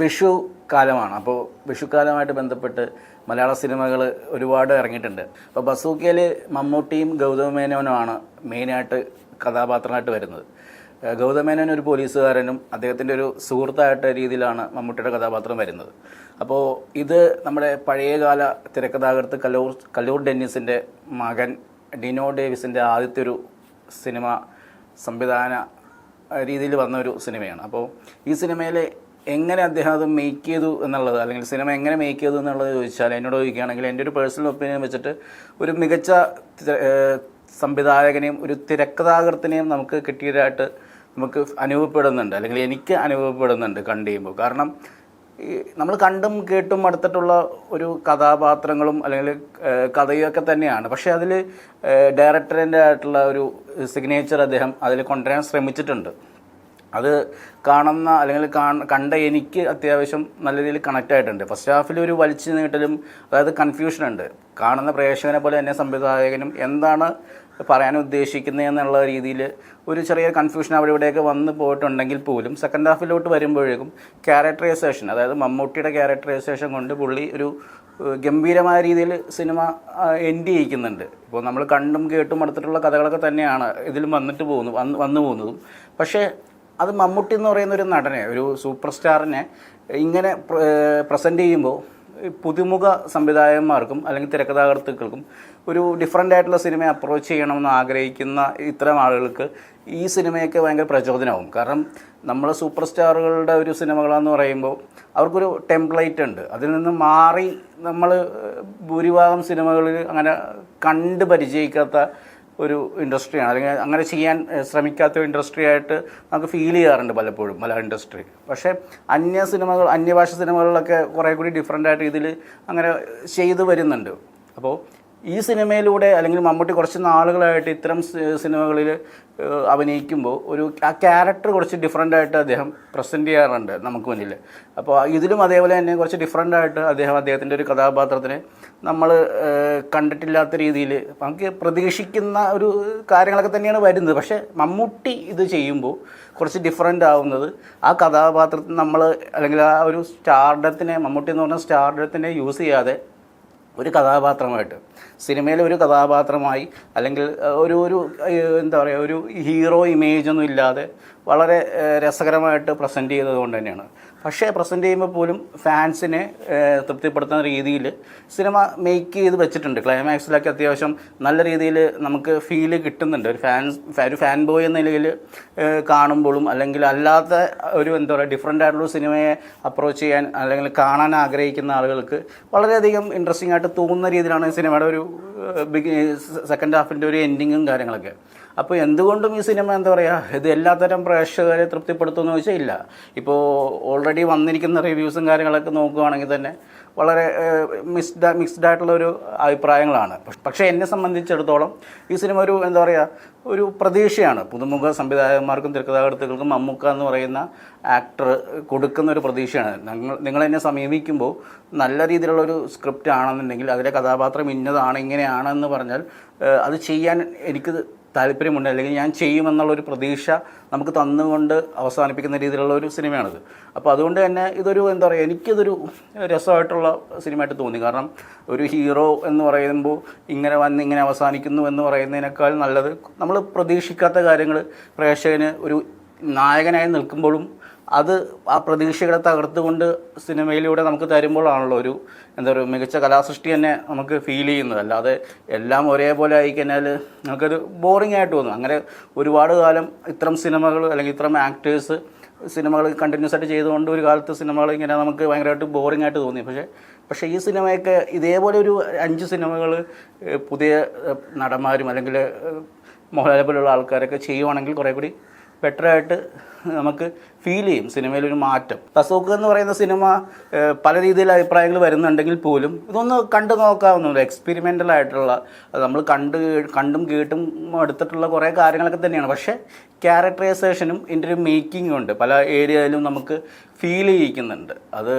വിഷു കാലമാണ്. അപ്പോൾ വിഷുക്കാലമായിട്ട് ബന്ധപ്പെട്ട് മലയാള സിനിമകൾ ഒരുപാട് ഇറങ്ങിയിട്ടുണ്ട്. അപ്പോൾ ബസൂക്കയിൽ മമ്മൂട്ടിയും ഗൗതമ മേനോനുമാണ് മെയിനായിട്ട് കഥാപാത്രമായിട്ട് വരുന്നത്. ഗൗതമേനോൻ ഗൗതമ മേനോൻ ഒരു പോലീസുകാരനും അദ്ദേഹത്തിന്റെ ഒരു സുഹൃത്തായിട്ട രീതിയിലാണ് മമ്മൂട്ടിയുടെ കഥാപാത്രം വരുന്നത്. അപ്പോൾ ഇത് നമ്മുടെ പഴയകാല തിരക്കഥാകൃത്ത് കല്ലൂർ കല്ലൂർ ഡെന്നിസിന്റെ മകൻ ഡിനോ ഡേവിസിന്റെ ആദ്യത്തെ ഒരു സിനിമ സംവിധാന രീതിയിൽ വന്ന ഒരു സിനിമയാണ്. അപ്പോൾ ഈ സിനിമയിൽ എങ്ങനെ അദ്ദേഹം അത് മേക്ക് ചെയ്തു എന്നുള്ളത് അല്ലെങ്കിൽ സിനിമ എങ്ങനെ മേക്ക് ചെയ്തു എന്നുള്ളത് ചോദിച്ചാൽ എന്നോട് ചോദിക്കുകയാണെങ്കിൽ എന്റെ ഒരു പേഴ്സണൽ ഒപ്പീനിയൻ വെച്ചിട്ട് ഒരു മികച്ച സംവിധായകനെയും ഒരു തിരക്കഥാകൃത്തിനെയും നമുക്ക് കിട്ടിയതായിട്ട് നമുക്ക് അനുഭവപ്പെടുന്നുണ്ട്. അല്ലെങ്കിൽ എനിക്ക് അനുഭവപ്പെടുന്നുണ്ട് കണ്ടു ചെയ്യുമ്പോൾ കാരണം നമ്മൾ കണ്ടും കേട്ടും അടുത്തിട്ടുള്ള ഒരു കഥാപാത്രങ്ങളും അല്ലെങ്കിൽ കഥയൊക്കെ തന്നെയാണ്. പക്ഷേ അതിൽ ഡയറക്ടറിന്റെ ആയിട്ടുള്ള ഒരു സിഗ്നേച്ചർ അദ്ദേഹം അതിൽ കൊണ്ടുവരാൻ ശ്രമിച്ചിട്ടുണ്ട്. അത് കാണുന്ന അല്ലെങ്കിൽ കണ്ട എനിക്ക് അത്യാവശ്യം നല്ല രീതിയിൽ കണക്റ്റ് ആയിട്ടുണ്ട്. ഫസ്റ്റ് ഹാഫിൽ ഒരു വലിച്ചു നീട്ടലും അതായത് കൺഫ്യൂഷൻ ഉണ്ട്. കാണുന്ന പ്രേക്ഷകനെ പോലെ തന്നെ സംവിധായകനും എന്താണ് പറയാൻ ഉദ്ദേശിക്കുന്നത് എന്നുള്ള രീതിയിൽ ഒരു ചെറിയ കൺഫ്യൂഷൻ അവിടെ ഇവിടെയൊക്കെ വന്ന് പോയിട്ടുണ്ടെങ്കിൽ പോലും സെക്കൻഡ് ഹാഫിലോട്ട് വരുമ്പോഴേക്കും ക്യാരക്ടറൈസേഷൻ അതായത് മമ്മൂട്ടിയുടെ ക്യാരക്ടറൈസേഷൻ കൊണ്ട് പുള്ളി ഒരു ഗംഭീരമായ രീതിയിൽ സിനിമ എൻഡ് ചെയ്യിക്കുന്നുണ്ട്. ഇപ്പോൾ നമ്മൾ കണ്ടും കേട്ടും അടുത്തിട്ടുള്ള കഥകളൊക്കെ തന്നെയാണ് ഇതിലും വന്നിട്ട് പോകുന്നു വന്ന് വന്നു പോകുന്നതും. പക്ഷേ അത് മമ്മൂട്ടി എന്ന് പറയുന്ന ഒരു നടനെ ഒരു സൂപ്പർ സ്റ്റാറിനെ ഇങ്ങനെ പ്രസന്റ് ചെയ്യുമ്പോൾ പുതുമുഖ സംവിധായകന്മാർക്കും അല്ലെങ്കിൽ തിരക്കഥാകൃത്തുക്കൾക്കും ഒരു ഡിഫറെന്റ് ആയിട്ടുള്ള സിനിമയെ അപ്രോച്ച് ചെയ്യണമെന്ന് ആഗ്രഹിക്കുന്ന ഇത്തരം ആളുകൾക്ക് ഈ സിനിമയൊക്കെ ഭയങ്കര പ്രചോദനമാകും. കാരണം നമ്മൾ സൂപ്പർ സ്റ്റാറുകളുടെ ഒരു സിനിമകളെന്ന് പറയുമ്പോൾ അവർക്കൊരു ടെംപ്ലേറ്റ് ഉണ്ട്. അതിൽ നിന്ന് മാറി നമ്മൾ ഭൂരിഭാഗം സിനിമകളിൽ അങ്ങനെ കണ്ട് പരിചയിക്കാത്ത ഒരു ഇൻഡസ്ട്രിയാണ് അല്ലെങ്കിൽ അങ്ങനെ ചെയ്യാൻ ശ്രമിക്കാത്ത ഒരു ഇൻഡസ്ട്രി ആയിട്ട് നമുക്ക് ഫീൽ ചെയ്യാറുണ്ട് പലപ്പോഴും മലയാള ഇൻഡസ്ട്രി പക്ഷേ അന്യ സിനിമകൾ അന്യഭാഷ സിനിമകളിലൊക്കെ കുറേ കൂടി ഡിഫറെന്റ് ആയിട്ട് ഇതിൽ അങ്ങനെ ചെയ്തു വരുന്നുണ്ട്. അപ്പോൾ ഈ സിനിമയിലൂടെ അല്ലെങ്കിൽ മമ്മൂട്ടി കുറച്ച് നാളുകളായിട്ട് ഇത്തരം സിനിമകളിൽ അഭിനയിക്കുമ്പോൾ ഒരു ആ ക്യാരക്ടർ കുറച്ച് ഡിഫറെന്റ് ആയിട്ട് അദ്ദേഹം പ്രസന്റ് ചെയ്യാറുണ്ട് നമുക്ക് മുന്നിൽ. അപ്പോൾ ഇതിലും അതേപോലെ തന്നെ കുറച്ച് ഡിഫറെന്റ് ആയിട്ട് അദ്ദേഹം അദ്ദേഹത്തിന്റെ ഒരു കഥാപാത്രത്തിനെ നമ്മൾ കണ്ടിട്ടില്ലാത്ത രീതിയിൽ നമുക്ക് പ്രതീക്ഷിക്കുന്ന ഒരു കാര്യങ്ങളൊക്കെ തന്നെയാണ് വരുന്നത്. പക്ഷേ മമ്മൂട്ടി ഇത് ചെയ്യുമ്പോൾ കുറച്ച് ഡിഫറെന്റ് ആവുന്നത് ആ കഥാപാത്രത്തിന് നമ്മൾ അല്ലെങ്കിൽ ആ ഒരു സ്റ്റാർഡത്തിനെ മമ്മൂട്ടി എന്ന് പറഞ്ഞ സ്റ്റാർഡത്തിനെ യൂസ് ചെയ്യാതെ ഒരു കഥാപാത്രമായിട്ട്. സിനിമയിലെ ഒരു കഥാപാത്രമായി അല്ലെങ്കിൽ ഒരു ഒരു എന്താ പറയുക ഒരു ഹീറോ ഇമേജ് ഒന്നും ഇല്ലാതെ വളരെ രസകരമായിട്ട് പ്രസന്റ് ചെയ്തത് കൊണ്ട് തന്നെയാണ്. പക്ഷേ പ്രസന്റ് ചെയ്യുമ്പോൾ പോലും ഫാൻസിനെ തൃപ്തിപ്പെടുത്തുന്ന രീതിയിൽ സിനിമ മേക്ക് ചെയ്ത് വെച്ചിട്ടുണ്ട്. ക്ലൈമാക്സിലൊക്കെ അത്യാവശ്യം നല്ല രീതിയിൽ നമുക്ക് ഫീൽ കിട്ടുന്നുണ്ട്. ഒരു ഫാൻസ് ഒരു ഫാൻ ബോയ് എന്ന നിലയിൽ കാണുമ്പോഴും അല്ലെങ്കിൽ അല്ലാത്ത ഒരു എന്താ പറയുക ഡിഫറെന്റ് ആയിട്ടുള്ള സിനിമയെ അപ്രോച്ച് ചെയ്യാൻ അല്ലെങ്കിൽ കാണാൻ ആഗ്രഹിക്കുന്ന ആളുകൾക്ക് വളരെയധികം ഇൻട്രസ്റ്റിംഗ് ആയിട്ട് തോന്നുന്ന രീതിയിലാണ് സിനിമയുടെ ഒരു സെക്കൻഡ് ഹാഫിന്റെ ഒരു എൻഡിങ്ങും കാര്യങ്ങളൊക്കെ. അപ്പോൾ എന്തുകൊണ്ടും ഈ സിനിമ എന്താ പറയുക ഇത് എല്ലാത്തരം പ്രേക്ഷകരെ തൃപ്തിപ്പെടുത്തുമെന്ന് ചോദിച്ചാൽ ഇല്ല. ഇപ്പോൾ ഓൾറെഡി വന്നിരിക്കുന്ന റിവ്യൂസും കാര്യങ്ങളൊക്കെ നോക്കുകയാണെങ്കിൽ തന്നെ വളരെ മിക്സ്ഡ് മിക്സ്ഡ് ആയിട്ടുള്ള ഒരു അഭിപ്രായങ്ങളാണ്. പക്ഷേ എന്നെ സംബന്ധിച്ചിടത്തോളം ഈ സിനിമ ഒരു എന്താ പറയുക ഒരു പ്രതീക്ഷയാണ്. പുതുമുഖ സംവിധായകന്മാർക്കും തിരക്കഥാകൃത്തുക്കൾക്കും അമ്മുക്ക എന്ന് പറയുന്ന ആക്ടർ കൊടുക്കുന്ന ഒരു പ്രതീക്ഷയാണ്. നിങ്ങൾ എന്നെ സമീപിക്കുമ്പോൾ നല്ല രീതിയിലുള്ള ഒരു സ്ക്രിപ്റ്റ് ആണെന്നുണ്ടെങ്കിൽ അതിലെ കഥാപാത്രം ഇന്നതാണ് ഇങ്ങനെയാണെന്ന് പറഞ്ഞാൽ അത് ചെയ്യാൻ എനിക്ക് താല്പര്യമുണ്ട്. അല്ലെങ്കിൽ ഞാൻ ചെയ്യുമെന്നുള്ളൊരു പ്രതീക്ഷ നമുക്ക് തന്നുകൊണ്ട് അവസാനിപ്പിക്കുന്ന രീതിയിലുള്ള ഒരു സിനിമയാണിത്. അപ്പോൾ അതുകൊണ്ട് തന്നെ ഇതൊരു എന്താ പറയുക എനിക്കിതൊരു രസമായിട്ടുള്ള സിനിമയായിട്ട് തോന്നി. കാരണം ഒരു ഹീറോ എന്ന് പറയുമ്പോൾ ഇങ്ങനെ വന്ന് ഇങ്ങനെ അവസാനിക്കുന്നു എന്ന് പറയുന്നതിനേക്കാൾ നല്ലത് നമ്മൾ പ്രതീക്ഷിക്കാത്ത കാര്യങ്ങൾ പ്രേക്ഷകന് ഒരു നായകനായി നിൽക്കുമ്പോഴും അത് ആ പ്രതീക്ഷകളെ തകർത്തുകൊണ്ട് സിനിമയിലൂടെ നമുക്ക് തരുമ്പോഴാണല്ലോ ഒരു എന്താ പറയുക മികച്ച കലാസൃഷ്ടി തന്നെ നമുക്ക് ഫീൽ ചെയ്യുന്നത്. അല്ലാതെ എല്ലാം ഒരേപോലെ ആയിക്കഴിഞ്ഞാൽ നമുക്കത് ബോറിംഗ് ആയിട്ട് തോന്നും. അങ്ങനെ ഒരുപാട് കാലം ഇത്തരം സിനിമകൾ അല്ലെങ്കിൽ ഇത്തരം ആക്ടേഴ്സ് സിനിമകൾ കണ്ടിന്യൂസ് ആയിട്ട് ചെയ്തുകൊണ്ട് ഒരു കാലത്ത് സിനിമകൾ ഇങ്ങനെ നമുക്ക് ഭയങ്കരമായിട്ട് ബോറിംഗ് ആയിട്ട് തോന്നി. പക്ഷേ പക്ഷേ ഈ സിനിമയൊക്കെ ഇതേപോലെ ഒരു അഞ്ച് സിനിമകൾ പുതിയ നടന്മാരും അല്ലെങ്കിൽ മോഹൻലാലെ പോലുള്ള ആൾക്കാരൊക്കെ ചെയ്യുവാണെങ്കിൽ കുറേ കൂടി ബെറ്ററായിട്ട് നമുക്ക് ഫീൽ ചെയ്യും. സിനിമയിലൊരു മാറ്റം. തസൂക്ക് എന്ന് പറയുന്ന സിനിമ പല രീതിയിൽ അഭിപ്രായങ്ങൾ വരുന്നുണ്ടെങ്കിൽ പോലും ഇതൊന്ന് കണ്ടു നോക്കാവുന്ന എക്സ്പെരിമെന്റൽ ആയിട്ടുള്ള നമ്മൾ കണ്ട് കണ്ടും കേട്ടും എടുത്തിട്ടുള്ള കുറേ കാര്യങ്ങളൊക്കെ തന്നെയാണ്. പക്ഷേ ക്യാരക്ടറൈസേഷനും ഇതിന്റെ ഒരു മേക്കിംഗും ഉണ്ട്. പല ഏരിയയിലും നമുക്ക് ഫീൽ ചെയ്യിക്കുന്നുണ്ട്. അത്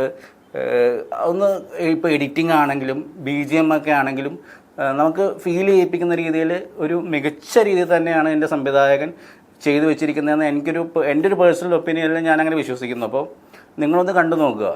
ഒന്ന് ഇപ്പോൾ എഡിറ്റിംഗ് ആണെങ്കിലും ബി ജി എം ഒക്കെ ആണെങ്കിലും നമുക്ക് ഫീൽ ചെയ്യിപ്പിക്കുന്ന രീതിയിൽ ഒരു മികച്ച രീതിയിൽ തന്നെയാണ് എന്റെ സംവിധായകൻ ചെയ്തു വെച്ചിരിക്കുന്നതെന്ന് എനിക്കൊരു എന്റെ ഒരു പേഴ്സണൽ ഒപ്പീനിയനിൽ ഞാൻ അങ്ങനെ വിശ്വസിക്കുന്നു. അപ്പോൾ നിങ്ങളൊന്ന് കണ്ടു നോക്കുക